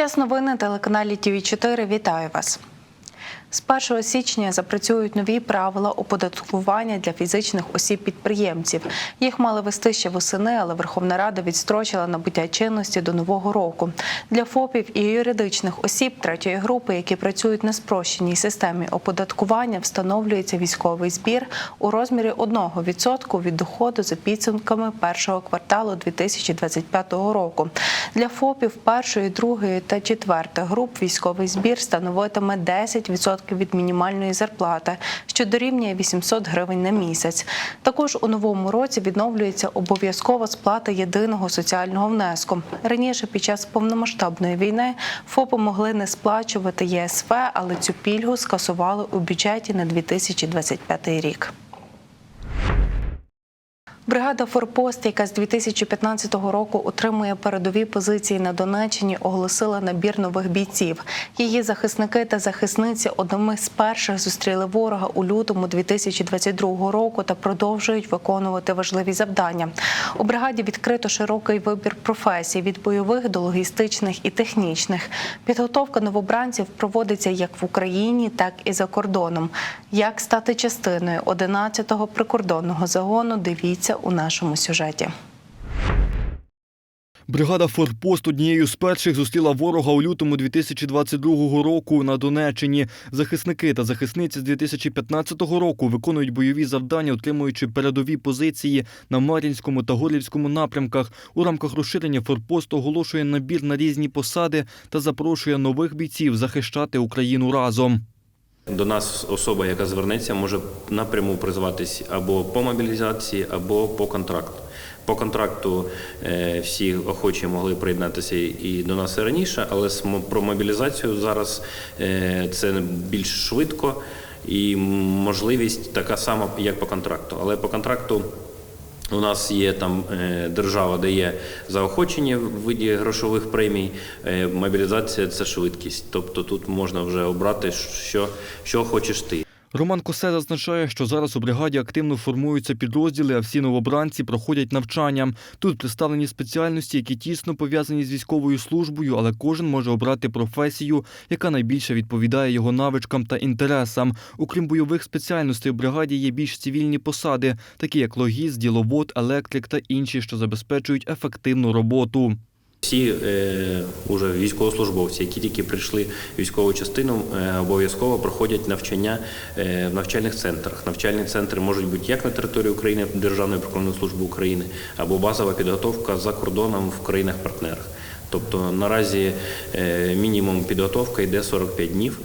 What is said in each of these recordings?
час новини на телеканалі ТІВІ 4 Вітаю вас. З 1 січня запрацюють нові правила оподаткування для фізичних осіб-підприємців. Їх мали вести ще восени, але Верховна Рада відстрочила набуття чинності до нового року. Для ФОПів і юридичних осіб третьої групи, які працюють на спрощеній системі оподаткування, встановлюється військовий збір у розмірі 1% від доходу за підсумками першого кварталу 2025 року. Для ФОПів першої, другої та четвертої груп військовий збір становитиме 10% від мінімальної зарплати, що дорівнює 800 гривень на місяць. Також у новому році відновлюється обов'язкова сплата єдиного соціального внеску. Раніше під час повномасштабної війни ФОПи могли не сплачувати ЄСВ, але цю пільгу скасували у бюджеті на 2025 рік. Бригада Форпост, яка з 2015 року отримує передові позиції на Донеччині, оголосила набір нових бійців. Її захисники та захисниці одними з перших зустріли ворога у лютому 2022 року та продовжують виконувати важливі завдання. У бригаді відкрито широкий вибір професій від бойових до логістичних і технічних. Підготовка новобранців проводиться як в Україні, так і за кордоном. Як стати частиною 11-го прикордонного загону? Дивіться у нашому сюжеті. Бригада Форпост однією з перших зустріла ворога у лютому 2022 року на Донеччині. Захисники та захисниці з 2015 року виконують бойові завдання, отримуючи передові позиції на Мар'їнському та Горлівському напрямках. У рамках розширення Форпост оголошує набір на різні посади та запрошує нових бійців захищати Україну разом. До нас особа, яка звернеться, може напряму призватись або по мобілізації, або по контракту. По контракту е, всі охочі могли приєднатися і до нас і раніше, але про мобілізацію зараз е, це більш швидко і можливість така сама, як по контракту. Але по контракту у нас є там е, держава дає заохочення в виді грошових премій. Е, Мобілізація це швидкість. Тобто тут можна вже обрати, що, що хочеш ти. Роман Косе зазначає, що зараз у бригаді активно формуються підрозділи, а всі новобранці проходять навчання. Тут представлені спеціальності, які тісно пов'язані з військовою службою, але кожен може обрати професію, яка найбільше відповідає його навичкам та інтересам. Окрім бойових спеціальностей, у бригаді є більш цивільні посади, такі як логіст, діловод, електрик та інші, що забезпечують ефективну роботу. Всі е, уже військовослужбовці, які тільки прийшли військову частину, е, обов'язково проходять навчання е, в навчальних центрах. Навчальні центри можуть бути як на території України Державної прикордонної служби України, або базова підготовка за кордоном в країнах-партнерах. Тобто наразі е, мінімум підготовка йде 45 днів.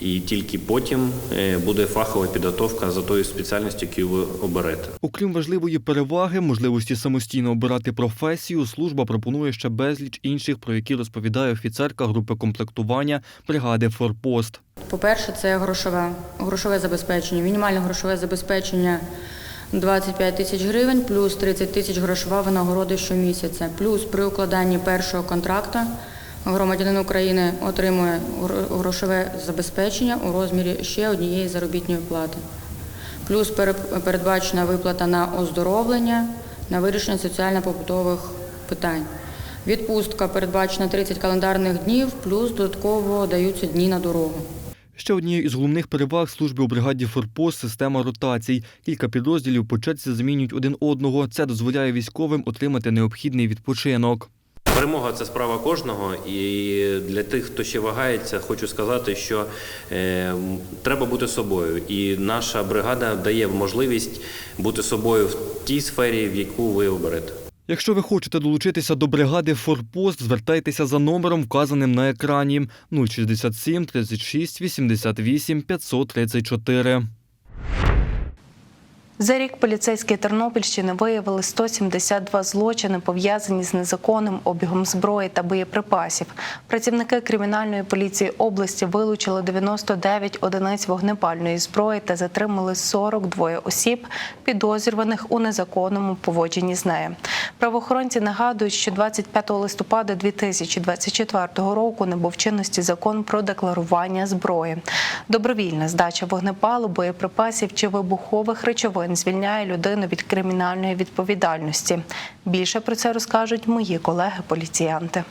І тільки потім е, буде фахова підготовка за тою спеціальністю, яку ви оберете. Окрім важливої переваги, можливості самостійно обирати професію, служба пропонує ще безліч інших, про які розповідає офіцерка групи комплектування бригади Форпост. По-перше, це грошове, грошове забезпечення. Мінімальне грошове забезпечення 25 тисяч гривень, плюс 30 тисяч грошова винагорода щомісяця. Плюс при укладанні першого контракту громадянин України отримує грошове забезпечення у розмірі ще однієї заробітної плати. Плюс передбачена виплата на оздоровлення, на вирішення соціально-побутових питань. Відпустка передбачена 30 календарних днів, плюс додатково даються дні на дорогу. Ще однією із головних переваг служби у бригаді Форпост – система ротацій. Кілька підрозділів по черзі замінюють один одного. Це дозволяє військовим отримати необхідний відпочинок. Перемога це справа кожного, і для тих, хто ще вагається, хочу сказати, що е, треба бути собою. І наша бригада дає можливість бути собою в тій сфері, в яку ви оберете. Якщо ви хочете долучитися до бригади Форпост, звертайтеся за номером, вказаним на екрані 067 36 88 534. За рік поліцейські Тернопільщини виявили 172 злочини, пов'язані з незаконним обігом зброї та боєприпасів. Працівники кримінальної поліції області вилучили 99 одиниць вогнепальної зброї та затримали 42 осіб, підозрюваних у незаконному поводженні з нею. Правоохоронці нагадують, що 25 листопада 2024 року набув в чинності закон про декларування зброї. Добровільна здача вогнепалу, боєприпасів чи вибухових речовин звільняє людину від кримінальної відповідальності. Більше про це розкажуть мої колеги-поліціянти.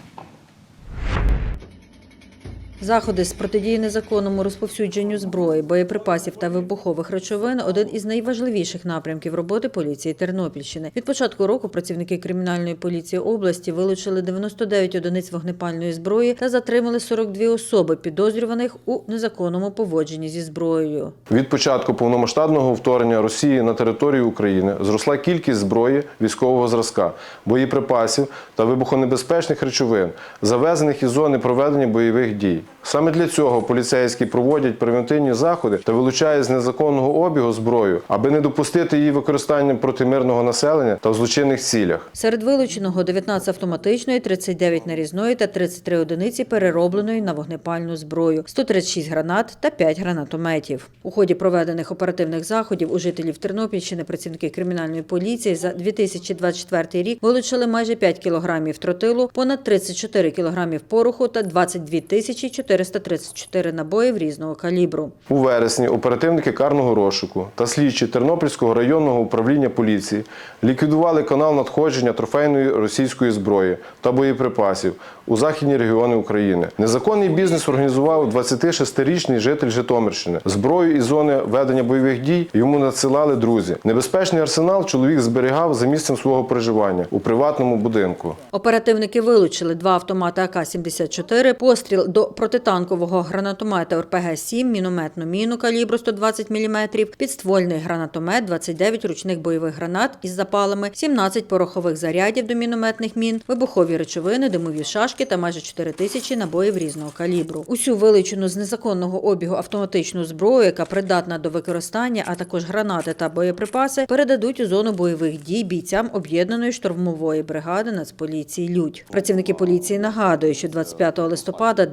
Заходи з протидії незаконному розповсюдженню зброї, боєприпасів та вибухових речовин один із найважливіших напрямків роботи поліції Тернопільщини. Від початку року працівники кримінальної поліції області вилучили 99 одиниць вогнепальної зброї та затримали 42 особи, підозрюваних у незаконному поводженні зі зброєю. Від початку повномасштабного вторгнення Росії на територію України зросла кількість зброї військового зразка, боєприпасів та вибухонебезпечних речовин, завезених із зони проведення бойових дій. Саме для цього поліцейські проводять превентивні заходи та вилучають з незаконного обігу зброю, аби не допустити її використання проти мирного населення та в злочинних цілях. Серед вилученого 19 автоматичної, 39 нарізної та 33 одиниці переробленої на вогнепальну зброю, 136 гранат та 5 гранатометів. У ході проведених оперативних заходів у жителів Тернопільщини працівники кримінальної поліції за 2024 рік вилучили майже 5 кілограмів тротилу, понад 34 кілограмів пороху та 22 тисячі 434 набоїв різного калібру. У вересні оперативники карного розшуку та слідчі Тернопільського районного управління поліції ліквідували канал надходження трофейної російської зброї та боєприпасів у західні регіони України. Незаконний бізнес організував 26-річний житель Житомирщини. Зброю із зони ведення бойових дій йому надсилали друзі. Небезпечний арсенал чоловік зберігав за місцем свого проживання у приватному будинку. Оперативники вилучили два автомати АК-74, постріл до протитанкового гранатомета РПГ-7, мінометну міну калібру 120 мм, підствольний гранатомет, 29 ручних бойових гранат із запалами, 17 порохових зарядів до мінометних мін, вибухові речовини, димові шашки та майже 4 тисячі набоїв різного калібру. Усю вилучену з незаконного обігу автоматичну зброю, яка придатна до використання, а також гранати та боєприпаси, передадуть у зону бойових дій бійцям об'єднаної штурмової бригади Нацполіції Людь. Працівники поліції нагадують, що 25 листопада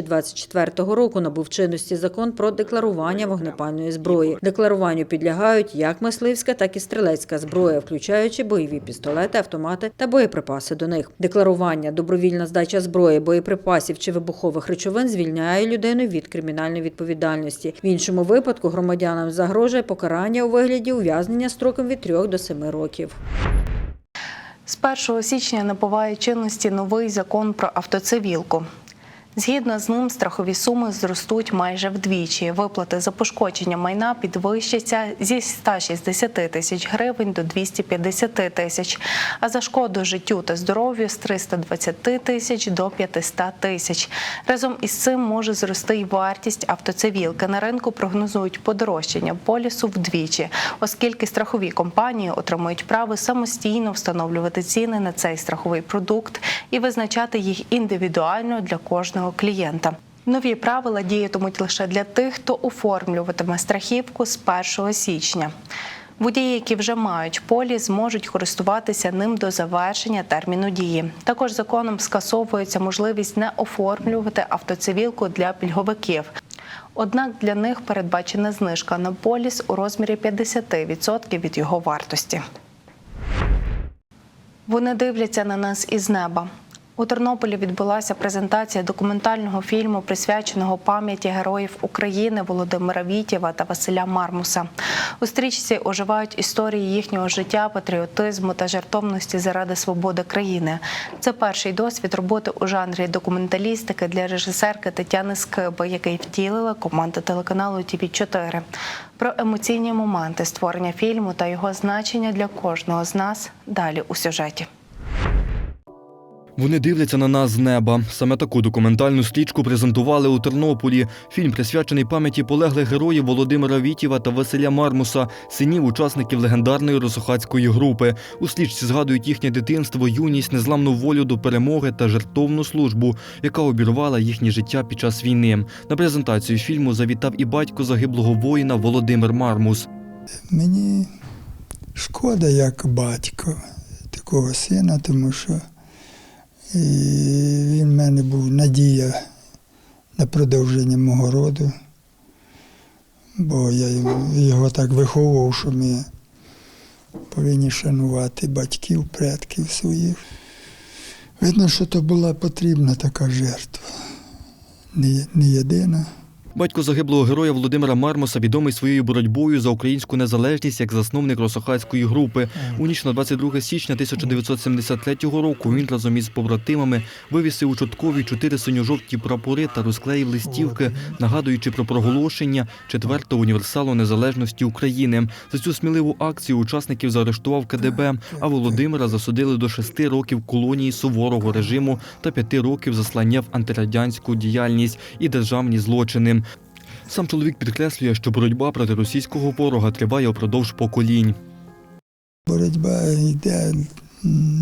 2024 року набув чинності закон про декларування вогнепальної зброї. Декларуванню підлягають як мисливська, так і стрілецька зброя, включаючи бойові пістолети, автомати та боєприпаси до них. Декларування, добровільна здача зброї, боєприпасів чи вибухових речовин звільняє людину від кримінальної відповідальності. В іншому випадку громадянам загрожує покарання у вигляді ув'язнення строком від 3 до 7 років. З 1 січня набуває чинності новий закон про автоцивілку. Згідно з ним, страхові суми зростуть майже вдвічі. Виплати за пошкодження майна підвищаться зі 160 тисяч гривень до 250 тисяч, а за шкоду життю та здоров'ю з 320 тисяч до 500 тисяч. Разом із цим може зрости й вартість автоцивілки. На ринку прогнозують подорожчання полісу вдвічі, оскільки страхові компанії отримують право самостійно встановлювати ціни на цей страховий продукт і визначати їх індивідуально для кожного клієнта. Нові правила діятимуть лише для тих, хто оформлюватиме страхівку з 1 січня. Водії, які вже мають поліс, зможуть користуватися ним до завершення терміну дії. Також законом скасовується можливість не оформлювати автоцивілку для пільговиків. Однак для них передбачена знижка на поліс у розмірі 50% від його вартості. Вони дивляться на нас із неба. У Тернополі відбулася презентація документального фільму, присвяченого пам'яті героїв України Володимира Вітєва та Василя Мармуса. У стрічці оживають історії їхнього життя, патріотизму та жертовності заради свободи країни. Це перший досвід роботи у жанрі документалістики для режисерки Тетяни Скиби, який втілила команда телеканалу ТІВІ 4 Про емоційні моменти створення фільму та його значення для кожного з нас далі у сюжеті. Вони дивляться на нас з неба. Саме таку документальну стрічку презентували у Тернополі. Фільм присвячений пам'яті полеглих героїв Володимира Вітєва та Василя Мармуса, синів учасників легендарної росохацької групи. У стрічці згадують їхнє дитинство, юність, незламну волю до перемоги та жертовну службу, яка обірвала їхнє життя під час війни. На презентацію фільму завітав і батько загиблого воїна Володимир Мармус. Мені шкода як батько такого сина, тому що і він в мене був надія на продовження мого роду, бо я його так виховував, що ми повинні шанувати батьків, предків своїх. Видно, що то була потрібна така жертва, не, єдина. Батько загиблого героя Володимира Мармоса відомий своєю боротьбою за українську незалежність як засновник Росохацької групи. У ніч на 22 січня 1973 року він разом із побратимами вивісив у Чорткові чотири синьо-жовті прапори та розклеїв листівки, нагадуючи про проголошення четвертого універсалу незалежності України. За цю сміливу акцію учасників заарештував КДБ, а Володимира засудили до шести років колонії суворого режиму та п'яти років заслання в антирадянську діяльність і державні злочини. Сам чоловік підкреслює, що боротьба проти російського ворога триває упродовж поколінь. Боротьба йде,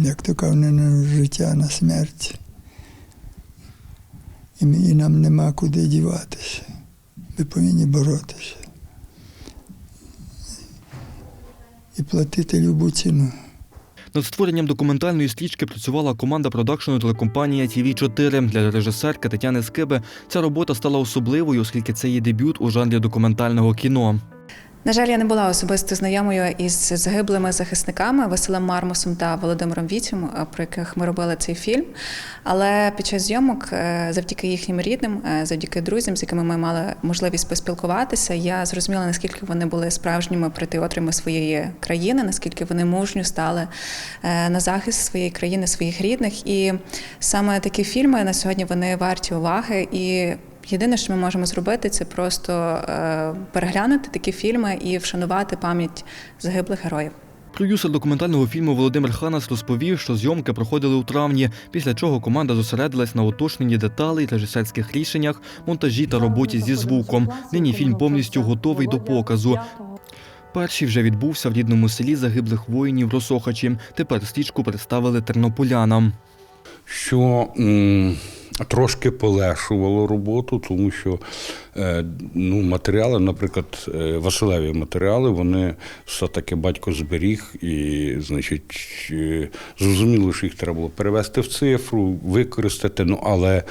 як то кажуть, на життя, на смерть. І нам нема куди діватися. Ми повинні боротися. І платити любу ціну. Над створенням документальної стрічки працювала команда продакшену телекомпанія tv 4 Для режисерки Тетяни Скиби ця робота стала особливою, оскільки це її дебют у жанрі документального кіно. На жаль, я не була особисто знайомою із загиблими захисниками Василем Мармусом та Володимиром Вітєм, е, про яких ми робили цей фільм. Але під час зйомок, е, завдяки їхнім рідним, е, завдяки друзям, з якими ми мали можливість поспілкуватися, я зрозуміла, наскільки вони були справжніми патріотами своєї країни, наскільки вони мужньо стали на захист своєї країни, своїх рідних. І саме такі фільми на сьогодні вони варті уваги і. Єдине, що ми можемо зробити, це просто е, переглянути такі фільми і вшанувати пам'ять загиблих героїв. Продюсер документального фільму Володимир Ханас розповів, що зйомки проходили у травні, після чого команда зосередилась на уточненні деталей, режисерських рішеннях, монтажі та роботі зі звуком. Нині фільм повністю готовий до показу. Перший вже відбувся в рідному селі загиблих воїнів Росохачі. Тепер стрічку представили тернополянам. Що м, трошки полегшувало роботу, тому що е, ну, матеріали, наприклад, е, Василеві матеріали, вони все-таки батько зберіг, і, значить, е, зрозуміло, що їх треба було перевести в цифру, використати. Ну, але,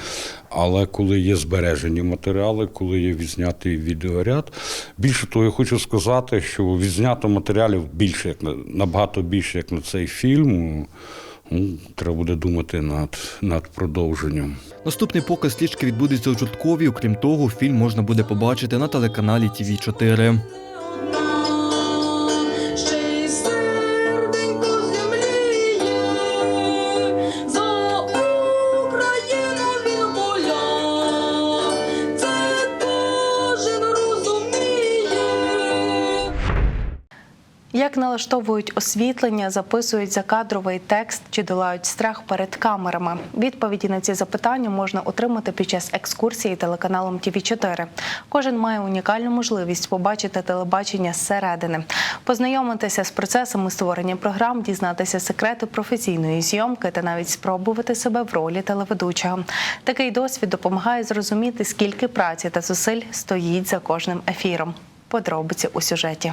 але коли є збережені матеріали, коли є відзнятий відеоряд, більше того, я хочу сказати, що відзнято матеріалів більше, як на набагато більше, як на цей фільм. Ну, треба буде думати над, над продовженням. Наступний показ стрічки відбудеться у Чорткові. Окрім того, фільм можна буде побачити на телеканалі ТВ 4 Як налаштовують освітлення, записують закадровий текст чи долають страх перед камерами? Відповіді на ці запитання можна отримати під час екскурсії телеканалом tv 4 Кожен має унікальну можливість побачити телебачення зсередини, познайомитися з процесами створення програм, дізнатися секрети професійної зйомки та навіть спробувати себе в ролі телеведучого. Такий досвід допомагає зрозуміти, скільки праці та зусиль стоїть за кожним ефіром. Подробиці у сюжеті.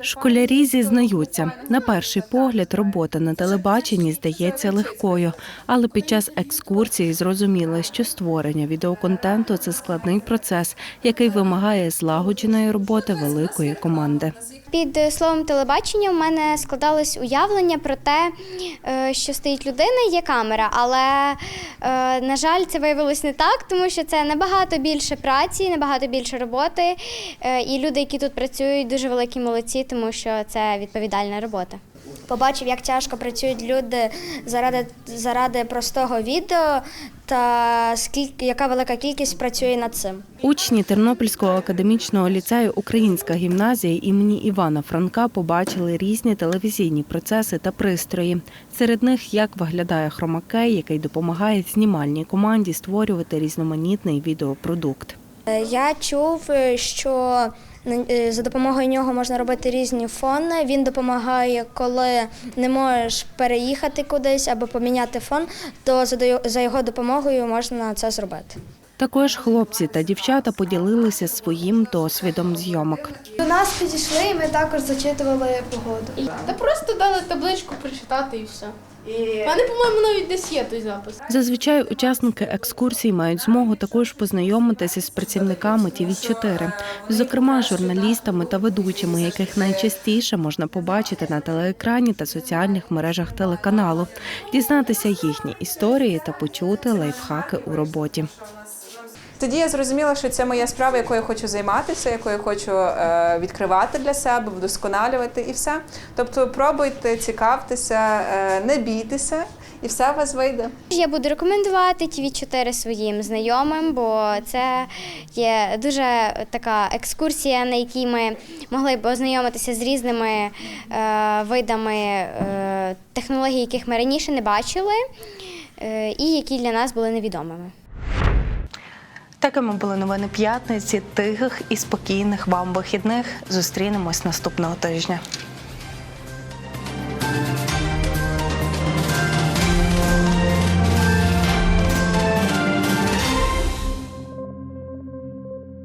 Школярі зізнаються, на перший погляд робота на телебаченні здається легкою, але під час екскурсії зрозуміли, що створення відеоконтенту це складний процес, який вимагає злагодженої роботи великої команди. Під е, словом телебачення в мене складалось уявлення про те, е, що стоїть людина є камера. Але, е, на жаль, це виявилось не так, тому що це набагато більше праці, набагато більше роботи. І люди, які тут працюють, дуже великі молодці, тому що це відповідальна робота. Побачив, як тяжко працюють люди заради, заради простого відео та скільки яка велика кількість працює над цим. Учні Тернопільського академічного ліцею Українська гімназія імені Івана Франка побачили різні телевізійні процеси та пристрої. Серед них як виглядає хромакей, який допомагає знімальній команді створювати різноманітний відеопродукт. Е, Я чув, е, що за допомогою нього можна робити різні фони. Він допомагає, коли не можеш переїхати кудись або поміняти фон, то за його допомогою можна це зробити. Також хлопці та дівчата поділилися своїм досвідом зйомок. До нас підійшли, і ми також зачитували погоду. Та просто дали табличку прочитати і все. У мене, по-моєму, навіть десь є той запис. Зазвичай учасники екскурсій мають змогу також познайомитися з працівниками ТІВІ-4, зокрема журналістами та ведучими, яких найчастіше можна побачити на телеекрані та соціальних мережах телеканалу, дізнатися їхні історії та почути лайфхаки у роботі. Тоді я зрозуміла, що це моя справа, якою я хочу займатися, якою я хочу е, відкривати для себе, вдосконалювати і все. Тобто пробуйте, цікавтеся, е, не бійтеся, і все у вас вийде. Я буду рекомендувати tv 4 своїм знайомим, бо це є дуже така екскурсія, на якій ми могли б ознайомитися з різними е, видами е, технологій, яких ми раніше не бачили, е, і які для нас були невідомими. Такими були новини п'ятниці, тихих і спокійних вам вихідних. Зустрінемось наступного тижня.